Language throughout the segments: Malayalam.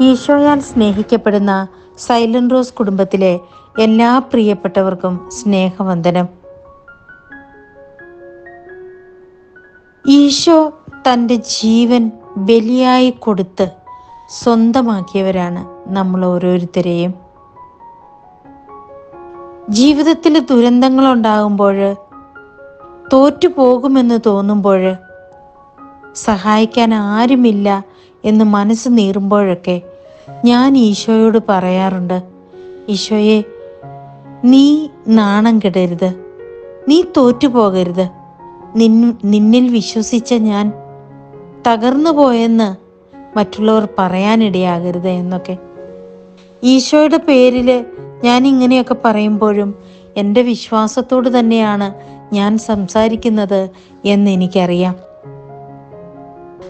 ഈശോയാൽ സ്നേഹിക്കപ്പെടുന്ന സൈലന്റ് റോസ് കുടുംബത്തിലെ എല്ലാ പ്രിയപ്പെട്ടവർക്കും സ്നേഹവന്ദനം. ഈശോ തന്റെ ജീവൻ ബലിയായി കൊടുത്ത് സ്വന്തമാക്കിയവരാണ് നമ്മൾ ഓരോരുത്തരെയും. ജീവിതത്തിൽ ദുരന്തങ്ങൾ ഉണ്ടാകുമ്പോൾ തോറ്റു പോകുമെന്ന് തോന്നുമ്പോൾ സഹായിക്കാൻ ആരുമില്ല എന്ന് മനസ്സ് നീറുമ്പോഴൊക്കെ ഞാൻ ഈശോയോട് പറയാറുണ്ട് ഈശോയെ നീ നാണം കെടരുത്. നീ തോറ്റുപോകരുത്. നിൻ നിന്നിൽ വിശ്വസിച്ച ഞാൻ തകർന്നു പോയെന്ന് മറ്റുള്ളവർ പറയാനിടയാകരുത് എന്നൊക്കെ. ഈശോയുടെ പേരിൽ ഞാൻ ഇങ്ങനെയൊക്കെ പറയുമ്പോഴും എന്റെ വിശ്വാസത്തോട് തന്നെയാണ് ഞാൻ സംസാരിക്കുന്നത് എന്ന് എനിക്കറിയാം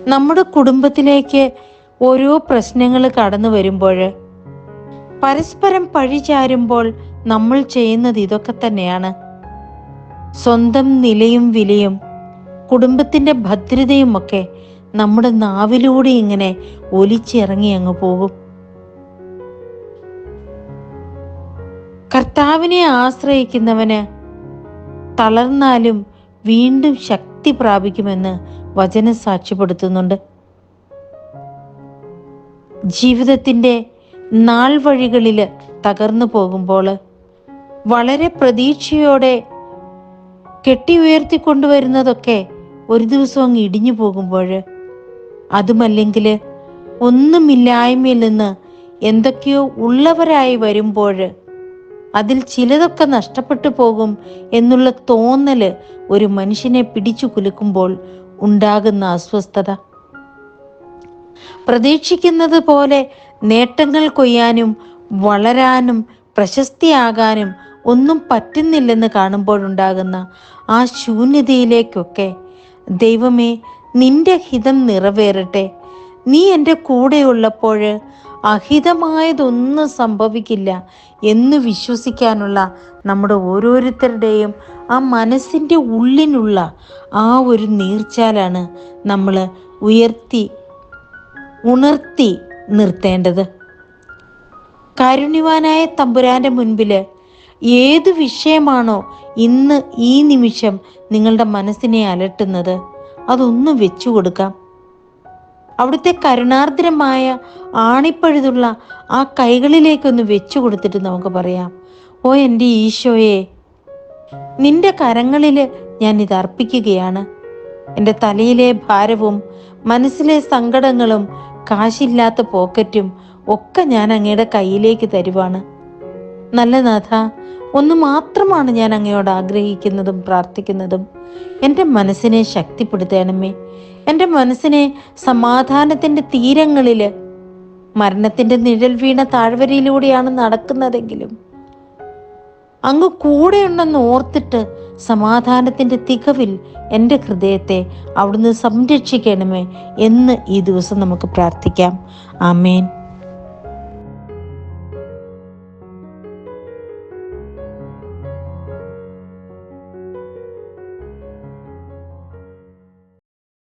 നമ്മുടെ കുടുംബത്തിലേക്ക് ഓരോ പ്രശ്നങ്ങൾ കടന്നു വരുമ്പോൾ പരസ്പരം പഴിചാരുമ്പോൾ നമ്മൾ ചെയ്യുന്നത് ഇതൊക്കെ തന്നെയാണ്. സ്വന്തം നിലയും വിലയും കുടുംബത്തിന്റെ ഭദ്രതയും ഒക്കെ നമ്മുടെ നാവിലൂടെ ഇങ്ങനെ ഒലിച്ചിറങ്ങി അങ്ങ് പോകും. കർത്താവിനെ ആശ്രയിക്കുന്നവന് തളർന്നാലും വീണ്ടും ശക്തി പ്രാപിക്കുമെന്ന് വചനം സാക്ഷ്യപ്പെടുത്തുന്നുണ്ട്. ജീവിതത്തിന്റെ നാൾ വഴികളിൽ തകർന്നു പോകുമ്പോൾ വളരെ പ്രതീക്ഷയോടെ കെട്ടി ഉയർത്തിക്കൊണ്ടുവരുന്നതൊക്കെ ഒരു ദിവസം അങ്ങ് ഇടിഞ്ഞു പോകുമ്പോൾ അതുമല്ലെങ്കിൽ ഒന്നുമില്ലായ്മയിൽ നിന്ന് എന്തൊക്കെയോ ഉള്ളവരായി വരുമ്പോൾ അതിൽ ചിലതൊക്കെ നഷ്ടപ്പെട്ടു പോകും എന്നുള്ള തോന്നൽ ഒരു മനുഷ്യനെ പിടിച്ചു കുലുക്കുമ്പോൾ ഉണ്ടാകുന്ന അസ്വസ്ഥത. പ്രതീക്ഷിക്കുന്നത് പോലെ നേട്ടങ്ങൾ കൊയ്യാനും വളരാനും പ്രശസ്തിയാകാനും ഒന്നും പറ്റുന്നില്ലെന്ന് കാണുമ്പോഴുണ്ടാകുന്ന ആ ശൂന്യതയിലേക്കൊക്കെ ദൈവമേ നിന്റെ ഹിതം നിറവേറട്ടെ. നീ എന്റെ കൂടെയുള്ളപ്പോൾ അഹിതമായതൊന്നും സംഭവിക്കില്ല എന്ന് വിശ്വസിക്കാനുള്ള നമ്മുടെ ഓരോരുത്തരുടെയും ആ മനസ്സിന്റെ ഉള്ളിനുള്ള ആ ഒരു നീർച്ചാലാണ് നമ്മൾ ഉയർത്തി ഉണർത്തി നിർത്തേണ്ടത്. കാരുണ്യവാനായ തമ്പുരാന്റെ മുൻപിൽ ഏത് വിഷയമാണോ ഇന്ന് ഈ നിമിഷം നിങ്ങളുടെ മനസ്സിനെ അലട്ടുന്നത് അതൊന്നും വെച്ചു കൊടുക്കാം. അവിടുത്തെ കരുണാർദ്രമായ ആണിപ്പഴുതുള്ള ആ കൈകളിലേക്കൊന്ന് വെച്ചു കൊടുത്തിട്ട് നമുക്ക് പറയാം. ഓ എന്റെ ഈശോയെ നിന്റെ കരങ്ങളിൽ ഞാൻ ഇത് അർപ്പിക്കുകയാണ്. എന്റെ തലയിലെ ഭാരവും മനസ്സിലെ സങ്കടങ്ങളും കാശില്ലാത്ത പോക്കറ്റും ഒക്കെ ഞാൻ അങ്ങയുടെ കയ്യിലേക്ക് തരുവാണ്. നല്ല നാഥ ഒന്ന് മാത്രമാണ് ഞാൻ അങ്ങയോട് ആഗ്രഹിക്കുന്നതും പ്രാർത്ഥിക്കുന്നതും. എന്റെ മനസ്സിനെ ശക്തിപ്പെടുത്തണമേ. എന്റെ മനസ്സിനെ സമാധാനത്തിന്റെ തീരങ്ങളിൽ മരണത്തിന്റെ നിഴൽ വീണ താഴ്വരയിലൂടെയാണ് നടക്കുന്നതെങ്കിലും അങ്ങ് കൂടെയുണ്ടെന്ന് ഓർത്തിട്ട് സമാധാനത്തിന്റെ തികവിൽ എന്റെ ഹൃദയത്തെ അവിടുന്ന് സംരക്ഷിക്കണമേ എന്ന് ഈ ദിവസം നമുക്ക് പ്രാർത്ഥിക്കാം. ആമേൻ.